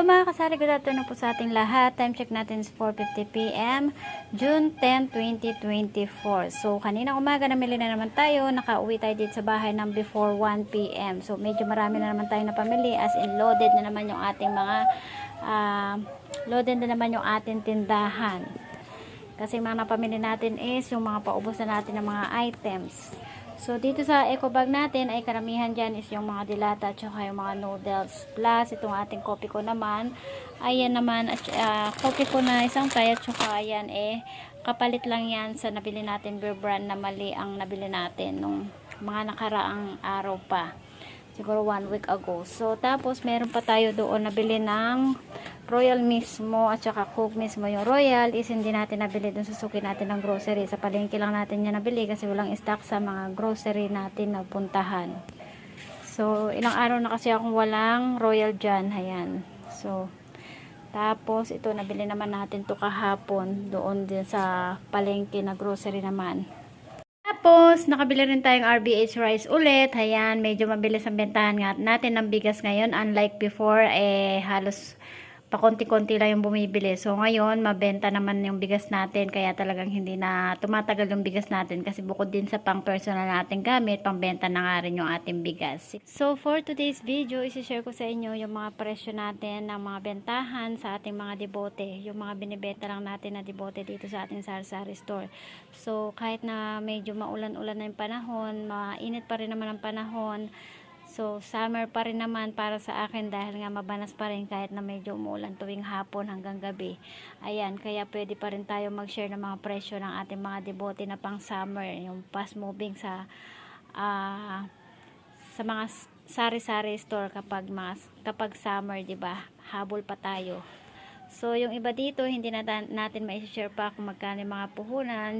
Hello mga kasari, good afternoon po sa ating lahat. Time check natin is 4.50pm, June 10, 2024. So, kanina umaga namili na naman tayo. Nakauwi tayo dito sa bahay ng before 1pm. So, medyo marami na naman tayo na pamili as in loaded na naman yung ating mga ah, loaded na naman yung ating tindahan. Kasi mga napamili natin is yung mga paubos na natin ng mga items. So, dito sa eco bag natin ay karamihan dyan is yung mga dilata at saka yung mga noodles. Plus, itong ating kopi ko naman. Ayan naman, uh, kopi ko na isang tay at saka ayan eh, kapalit lang yan sa nabili natin beer brand na mali ang nabili natin nung mga nakaraang araw pa. Siguro one week ago. So, tapos meron pa tayo doon nabili ng Royal mismo at saka Coke mismo. Yung Royal is hindi natin nabili dun sa suki natin ng grocery. Sa palengke lang natin yan nabili kasi walang stock sa mga grocery natin na puntahan. So, ilang araw na kasi akong walang Royal dyan. Ayan. So, tapos ito nabili naman natin to kahapon doon din sa palengke na grocery naman. Tapos, nakabili rin tayong RBH rice ulit. Ayan, medyo mabilis ang bentahan natin ng bigas ngayon. Unlike before, eh, halos pakonti-konti lang yung bumibili. So, ngayon, mabenta naman yung bigas natin. Kaya talagang hindi na tumatagal yung bigas natin. Kasi bukod din sa pang personal natin gamit, pangbenta na nga rin yung ating bigas. So, for today's video, isi-share ko sa inyo yung mga presyo natin ng mga bentahan sa ating mga debote. Yung mga binibenta lang natin na debote dito sa ating sari-sari store. So, kahit na medyo maulan-ulan na yung panahon, mainit pa rin naman ang panahon, So, summer pa rin naman para sa akin dahil nga mabanas pa rin kahit na medyo umulan tuwing hapon hanggang gabi. Ayan, kaya pwede pa rin tayo mag-share ng mga presyo ng ating mga debote na pang summer, yung fast moving sa ah, sa mga sari-sari store kapag mga, kapag summer, 'di ba? Habol pa tayo. So, yung iba dito, hindi na natin ma-share pa kung magkano yung mga puhunan.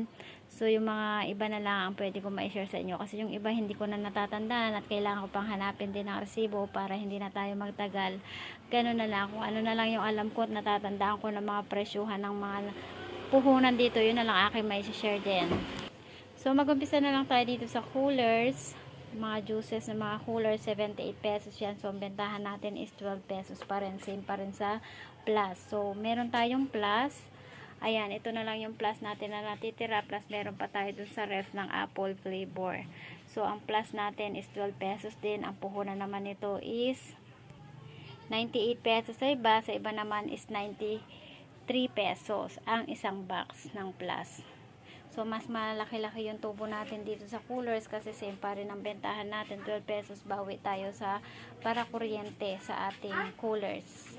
So, yung mga iba na lang ang pwede ko ma-share sa inyo. Kasi yung iba hindi ko na natatandaan at kailangan ko pang hanapin din ng resibo para hindi na tayo magtagal. Ganun na lang. Kung ano na lang yung alam ko at natatandaan ko ng mga presyuhan ng mga puhunan dito, yun na lang aking ma-share din. So, mag-umpisa na lang tayo dito sa coolers mga juices na mga cooler 78 pesos yan so ang bentahan natin is 12 pesos pa rin same pa rin sa plus. So meron tayong plus. Ayan ito na lang yung plus natin na natitira. Plus meron pa tayo dun sa ref ng apple flavor. So ang plus natin is 12 pesos din. Ang puhunan naman nito is 98 pesos. Sa iba sa iba naman is 93 pesos ang isang box ng plus So, mas malaki-laki yung tubo natin dito sa coolers kasi same pa rin ang bentahan natin. 12 pesos bawi tayo sa para kuryente sa ating coolers.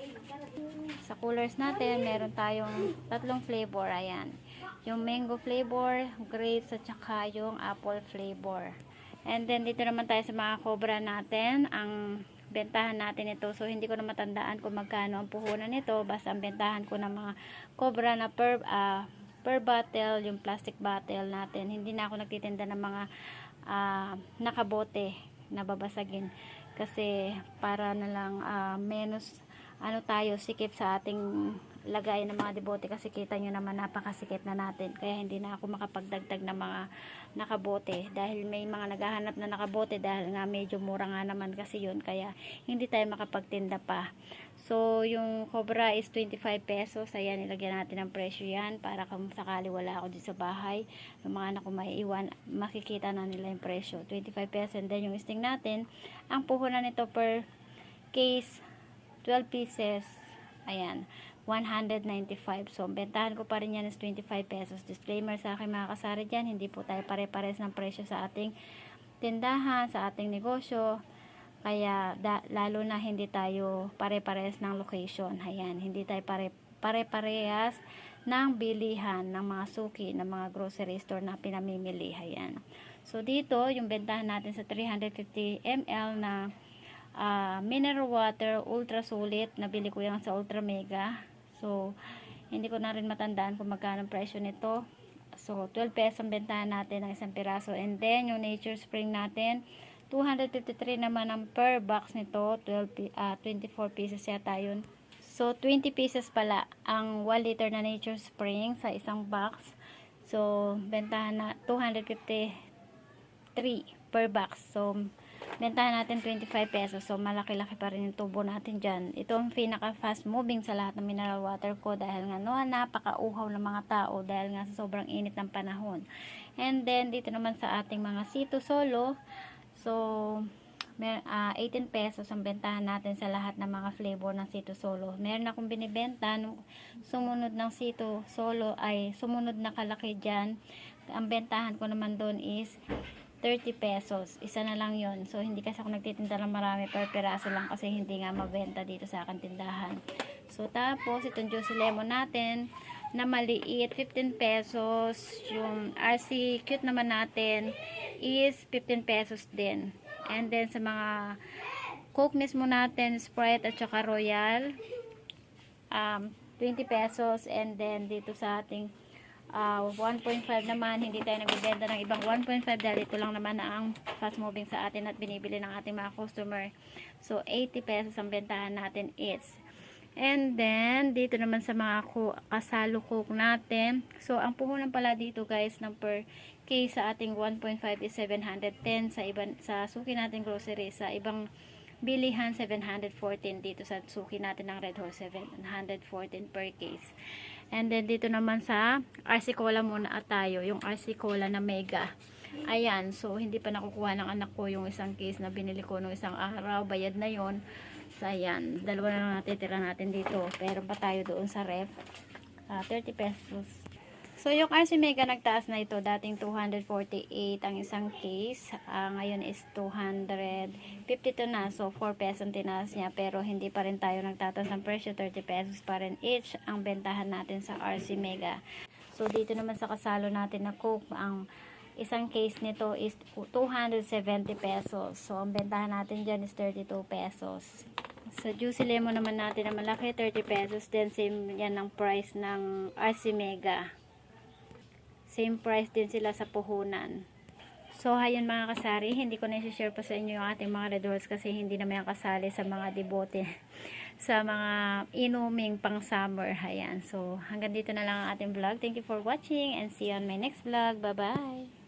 Sa coolers natin, meron tayong tatlong flavor. Ayan. Yung mango flavor, grapes, at saka yung apple flavor. And then, dito naman tayo sa mga cobra natin. Ang bentahan natin ito. So, hindi ko na matandaan kung magkano ang puhunan nito. Basta ang bentahan ko ng mga cobra na per, ah, per bottle, yung plastic bottle natin. Hindi na ako nagtitinda ng mga uh, nakabote na babasagin. Kasi para na lang uh, menos ano tayo, sikip sa ating lagay ng mga debote kasi kita nyo naman napakasikip na natin. Kaya hindi na ako makapagdagdag ng mga nakabote. Dahil may mga naghahanap na nakabote dahil nga medyo mura nga naman kasi yun kaya hindi tayo makapagtinda pa. So yung cobra is 25 pesos. Ayan nilagyan natin ng presyo yan para kung sakali wala ako dito sa bahay yung mga anak ko maiiwan makikita na nila yung presyo. 25 pesos. And then yung sting natin ang puhunan nito per case 12 pieces. Ayan 195. So, bentahan ko pa rin yan is 25 pesos. Disclaimer sa akin mga kasari dyan, hindi po tayo pare-pares ng presyo sa ating tindahan, sa ating negosyo. Kaya, da, lalo na hindi tayo pare-pares ng location. Ayan, hindi tayo pare, pare-parehas ng bilihan ng mga suki, ng mga grocery store na pinamimili. Ayan. So, dito, yung bentahan natin sa 350 ml na uh, mineral water, ultra sulit. Nabili ko yan sa Ultra Mega. So, hindi ko na rin matandaan kung magkano presyo nito. So, 12 pesos ang bentahan natin ng isang piraso. And then, yung Nature Spring natin, 253 naman ang per box nito. 12, uh, 24 pieces yata yun. So, 20 pieces pala ang 1 liter na Nature Spring sa isang box. So, bentahan na 253 per box. So, bentahan natin 25 pesos. So, malaki-laki pa rin yung tubo natin dyan. Ito ang pinaka fast moving sa lahat ng mineral water ko dahil nga no, napaka-uhaw ng mga tao dahil nga sa sobrang init ng panahon. And then, dito naman sa ating mga sito solo. So, mer ah, 18 pesos ang bentahan natin sa lahat ng mga flavor ng Sito Solo. Meron akong binibenta nung sumunod ng Sito Solo ay sumunod na kalaki dyan. Ang bentahan ko naman doon is 30 pesos. Isa na lang yon So, hindi kasi ako nagtitinda ng marami per peraso lang kasi hindi nga mabenta dito sa akin tindahan. So, tapos, itong juicy lemon natin na maliit, 15 pesos. Yung RC cute naman natin is 15 pesos din. And then, sa mga Coke mismo natin, Sprite at saka Royal, um, 20 pesos. And then, dito sa ating uh, 1.5 naman, hindi tayo nagbibenta ng ibang 1.5 dahil ito lang naman na ang fast moving sa atin at binibili ng ating mga customer. So, 80 pesos ang bentahan natin is. And then, dito naman sa mga coke natin. So, ang puhunan pala dito guys ng per case sa ating 1.5 is 710 sa ibang sa suki natin grocery sa ibang bilihan 714 dito sa suki natin ng Red Horse 714 per case. And then dito naman sa RC Cola muna at tayo, yung RC Cola na mega. Ayan, so hindi pa nakukuha ng anak ko yung isang case na binili ko nung isang araw, bayad na yon. So ayan, dalawa na lang natitira natin dito. Pero pa tayo doon sa ref. Ah, 30 pesos. So, yung RC Mega nagtaas na ito. Dating 248 ang isang case. Ah, ngayon is 252 na. So, 4 pesos tinaas niya. Pero, hindi pa rin tayo nagtataas ng presyo. 30 pesos pa rin each ang bentahan natin sa RC Mega. So, dito naman sa kasalo natin na Coke, ang isang case nito is 270 pesos. So, ang bentahan natin dyan is 32 pesos. Sa Juicy Lemon naman natin na malaki, 30 pesos. Then, same yan ang price ng RC Mega. Same price din sila sa puhunan. So, ayun mga kasari, hindi ko na share pa sa inyo yung ating mga red horse kasi hindi naman yan kasali sa mga debote sa mga inuming pang summer. Ayan. So, hanggang dito na lang ang ating vlog. Thank you for watching and see you on my next vlog. Bye-bye!